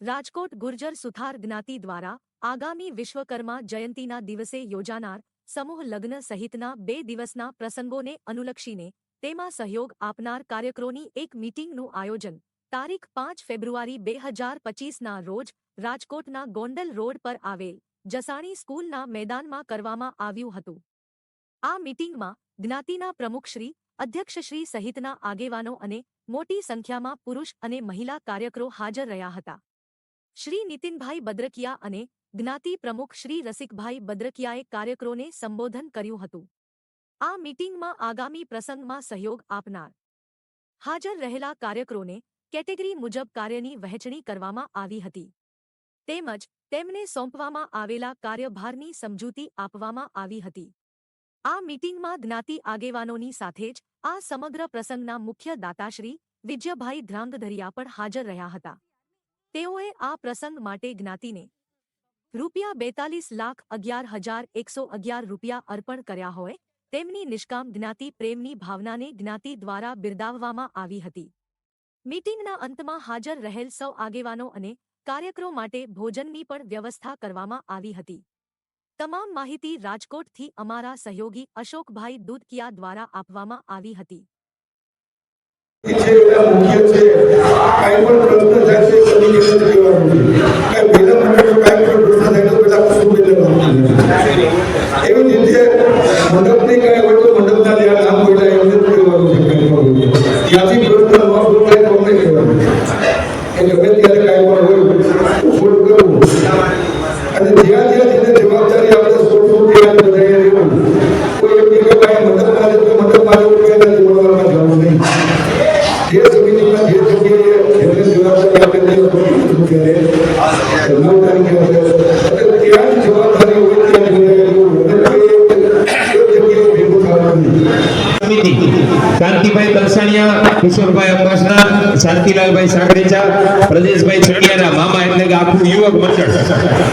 રાજકોટ ગુર્જર સુથાર જ્ઞાતિ દ્વારા આગામી વિશ્વકર્મા જયંતીના દિવસે યોજાનાર સમૂહ લગ્ન સહિતના બે દિવસના પ્રસંગોને અનુલક્ષીને તેમાં સહયોગ આપનાર કાર્યક્રોની એક મીટિંગનું આયોજન તારીખ પાંચ ફેબ્રુઆરી બે હજાર પચીસના રોજ રાજકોટના ગોંડલ રોડ પર આવેલ જસાણી સ્કૂલના મેદાનમાં કરવામાં આવ્યું હતું. આ મીટિંગમાં જ્ઞાતિના પ્રમુખશ્રી અધ્યક્ષશ્રી સહિતના આગેવાનો અને મોટી સંખ્યામાં પુરુષ અને મહિલા કાર્યકરો હાજર રહ્યા હતા. શ્રી નીતિનભાઈ બદ્રકિયા અને જ્ઞાતિ પ્રમુખ શ્રી રસિકભાઈ બદ્રકિયાએ કાર્યકરોને સંબોધન કર્યું હતું. આ મીટિંગમાં આગામી પ્રસંગમાં સહયોગ આપનાર હાજર રહેલા કાર્યકરોને કેટેગરી મુજબ કાર્યની વહેંચણી કરવામાં આવી હતી. તેમજ તેમને સોંપવામાં આવેલા કાર્યભારની સમજૂતી આપવામાં આવી હતી. આ મીટિંગમાં જ્ઞાતિ આગેવાનોની સાથે જ આ સમગ્ર પ્રસંગના મુખ્ય દાતાશ્રી વિજયભાઈ ધ્રાંગધરિયા પણ હાજર રહ્યા હતા. તેઓએ આ પ્રસંગ માટે જ્ઞાતિને રૂપિયા બેતાલીસ લાખ અગિયાર હજાર એકસો અગિયાર રૂપિયા અર્પણ કર્યા હોય, તેમની નિષ્કામ જ્ઞાતિ પ્રેમની ભાવનાને જ્ઞાતિ દ્વારા બિરદાવવામાં આવી હતી. મીટિંગના અંતમાં હાજર રહેલ સૌ આગેવાનો અને કાર્યક્રમો માટે ભોજનની પણ વ્યવસ્થા કરવામાં આવી હતી. તમામ માહિતી રાજકોટથી અમારા સહયોગી અશોકભાઈ દૂધકિયા દ્વારા આપવામાં આવી હતી. કાંઈ એવી જ રીતે મંડપની કાંઈ હોય તો મંડપના નામ બોલ્યા એમને ત્યાંથી કહેવાનું છે. કરવું. અને જ્યાં જ્યાં જવાબદારી કાંતિભાઈ કલસાણિયા કિશોરભાઈ અંબાસના, શાંતિલાલભાઈ સાગરેચા પ્રદેશભાઈ ચણિયાના મામા એટલે કે આખું યુવક મંડળ.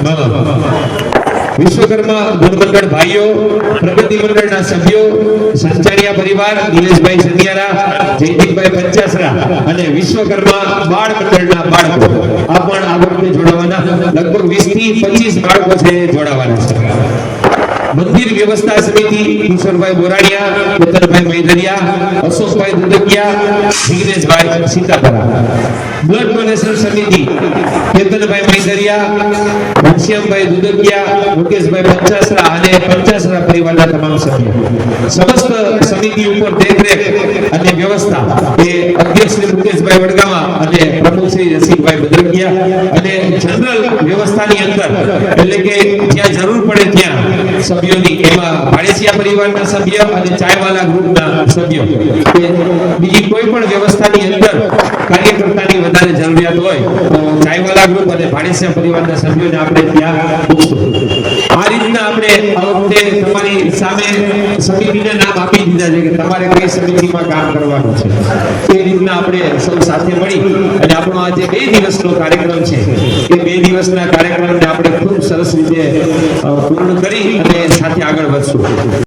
મામા વિશ્વકર્મા ગુણમંડળ ભાઈઓ, પ્રગતિ મંડળના સભ્યો સંચારિયા પરિવાર, નિલેશભાઈ સંધિયારા જયદીપભાઈ પંચાસરા અને વિશ્વકર્મા બાળ મંડળના બાળકો. આ પણ આ વખતે જોડાવાના. લગભગ વીસથી 25 બાળકો છે જોડાવાના છે. મંદિર વ્યવસ્થા સમિતિ કિશોરભાઈ બોરાડિયા કેતનભાઈ મૈદરિયા અશોકભાઈ દુદકિયા, જિગ્નેશભાઈ સીતાપરા. બ્લડ ડોનેશન સમિતિ, કેતનભાઈ મૈદરિયા, ઘનશ્યામભાઈ દુદકિયા, મુકેશભાઈ પંચાસરા અને પંચાસરા પરિવારના તમામ સભ્યો. સમસ્ત સમિતિ ઉપર દેખરેખ અને વ્યવસ્થા એ અધ્યક્ષ શ્રી મુકેશભાઈ વડગામા અને પ્રમુખ શ્રી રસિકભાઈ બદરકિયા અને જનરલ વ્યવસ્થાની અંદર, એટલે કે જ્યાં જરૂર પડે ત્યાં સભ્યોની, એમાં ભાડેસિયા પરિવારના સભ્ય અને ચાયવાલા ગ્રુપના સભ્યો. બીજી કોઈ પણ વ્યવસ્થાની અંદર કાર્યકર્તાની જરૂરિયાત હોય તો ચાયવાલા ગ્રુપ અને ભાણેસિયા પરિવારના સભ્યોને આપણે ત્યાં આ રીતના આપણે આ તમારી સામે સમિતિને નામ આપી દીધા છે કે તમારે કઈ સમિતિમાં કામ કરવાનું છે. તે રીતના આપણે સૌ સાથે મળી અને આપણો આ જે બે દિવસનો કાર્યક્રમ છે. એ બે દિવસના કાર્યક્રમને આપણે ખૂબ સરસ રીતે પૂર્ણ કરી અને સાથે આગળ વધશું.